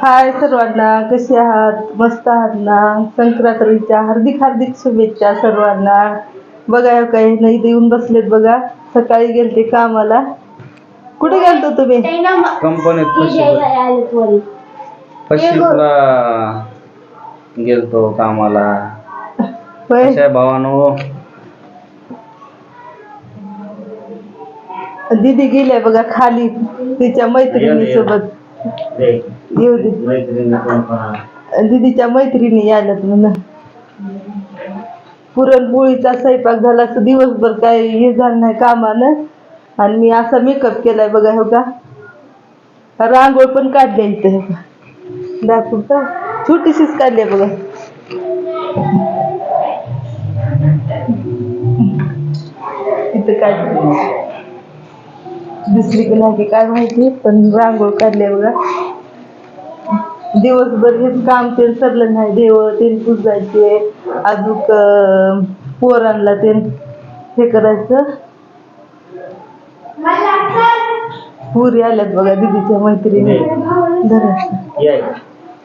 हाय सर्वांना कसे आहात? मस्त आहात ना? संक्रांतीच्या हार्दिक हार्दिक शुभेच्छा सर्वांना. बघा हे काय नाही येऊन बसलेत बघा. सकाळी गेलते कामाला. कुठे गेलतो तुम्ही? कंपनीत गेलतो कामाला? भावानो? दीदी गेल्या बघा खाली तिच्या मैत्रिणी सोबत येऊ दे दीदीच्या मैत्रिणी आल्यात म्हणून. पुरणपोळीचा स्वयंपाक झाला असं दिवसभर काय हे झालं नाही कामानं. आणि मी असा मेकअप केलाय बघा हो का? रांगोळ पण काढल्या इथे हो का? दाखवू का? छोटीशीच काढली आहे बघा. इथं काढली दिसली की नाही काय माहिती पण रांगोळ काढली बघा. दिवसभर हेच काम ते सरलं नाही देव ते पुजायचे अजून पोरांना ते हे करायचं. पुरी आल्यात बघा दीदीच्या मैत्रिणी. धरा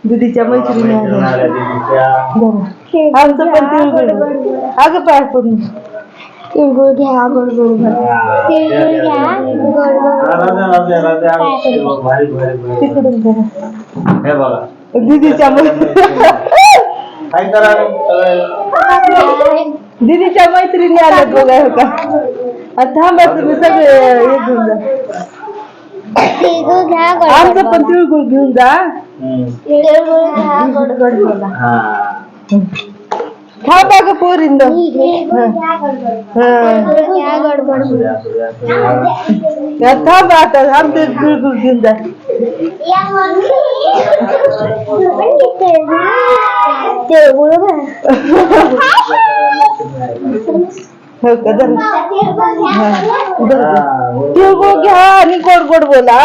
दीदीच्या मैत्रिणी आल्या आमचं पण तिळगुळ अगं पाय पडून तिळगुळ घ्या गोड गोड भर तिळगुळ घ्या गोड गोड तिकडून धरा हे बघा. दीदीच्या काय करा? दीदीच्या मैत्रिणी आल्यात बघा हो का? आता थांबा तुम्ही सगळे हे घेऊन जा. तिळगुळ घ्या गोड आमचं पण तिळगुळ घेऊन जा. तिळगुळ घ्या गोड गोड बोला हा. थांबा ग पोरींद. थांबा आता आमचं तिळगुळ घेऊन जा. हो का धरा हा, बरोबर. तिळगुळ घ्या आणि गोड गोड बोला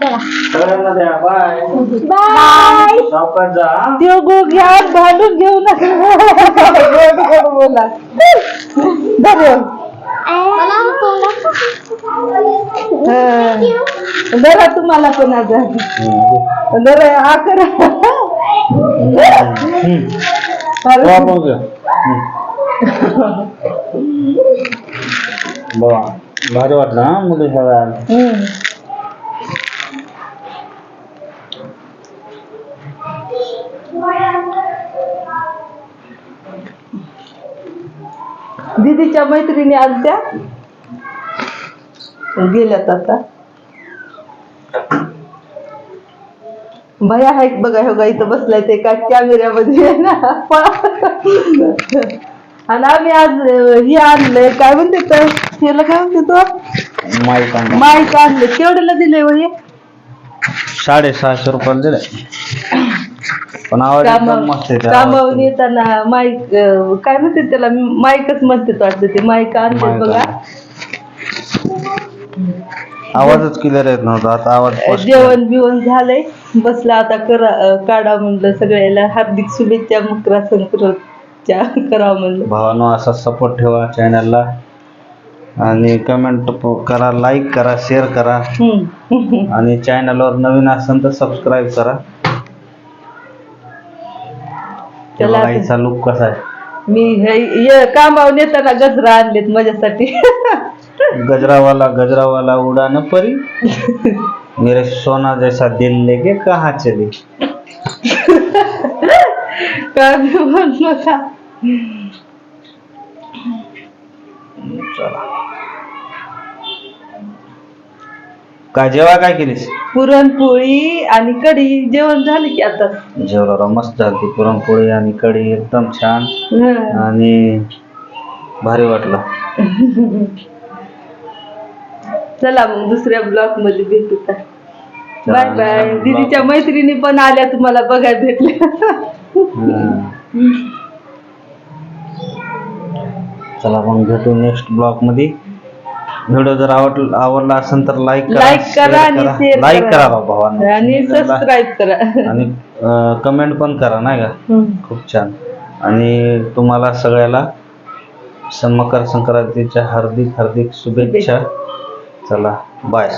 द्या बाय बाय सावकाश जा हा. तिळगुळ घ्या भांडून घेऊ नका गोड गोड बोला धर धरा तुम्हाला पण आता धरा हा करा हम्म. अरे, वा बघ. बघा भारी वाटलं हा मुली सगळ्या हम्म. दीदीच्या मैत्रिणी आलत्या. गेल्यात आता. भया आहे बघा हो इथं बसलाय ते का कॅमेऱ्यामध्ये आणि आम्ही आज हे आणलंय काय म्हणते तर त्याला काय म्हणते तो? माईक आणला. माईक आणले. केवढ्याला दिले हो हे? साडेसहाशे रुपयाला दिले पण आवाज एकदम मस्त आहे त्या कामावून आवाजात. येताना माईक अं, काय म्हणते त्याला? माईकच म्हणते वाटतं ते. माईक माईक बघा. आवाजच क्लिअर येत नव्हता. आता आवाज स्पष्ट आहे. जेवण बिवण झालंय. बसला आता करा अं, काढा म्हणलं सगळ्याला. हार्दिक शुभेच्छा मकरा संक्रांतच्या करावं म्हणलं. भावानो असा सपोर्ट ठेवा चॅनलला आणि कमेंट करा लाईक करा शेअर करा. हम्म. आणि चॅनलवर नवीन असेल तर सबस्क्राईब करा. ते चला बघा आता. हिचा लुक कसा आहे? मी हे कामावून येताना गजरा आणलेत माझ्यासाठी. गजरावाला गजरावाला उड़ान परी. मेरे सोना जैसा दिल लेके कहा चली? काय नका चला. काय जेवा काय केलीस? पुरणपोळी आणि कढी. जेवण झाले की आता. जेवढा मस्त झाली पुरणपोळी आणि कढी एकदम छान. हं. आणि भारी वाटलं. चला मग दुसऱ्या ब्लॉकमध्ये भेटू बाय चला, बाय block- दीदीच्या मैत्रिणी पण आल्या तुम्हाला बघायला भेटल्या. चला मग भेटू नेक्स्ट ब्लॉगमध्ये. व्हिडिओ जर आवड आवडला असेल तर लाईक करा लाईक करा आणि लाईक करा. भावांनो आणि सबस्क्राईब करा. आणि कमेंट पण करा नाही का. खूप छान. आणि तुम्हाला सगळ्याला स- मकर संक्रांतीच्या हार्दिक हार्दिक शुभेच्छा. चला बाय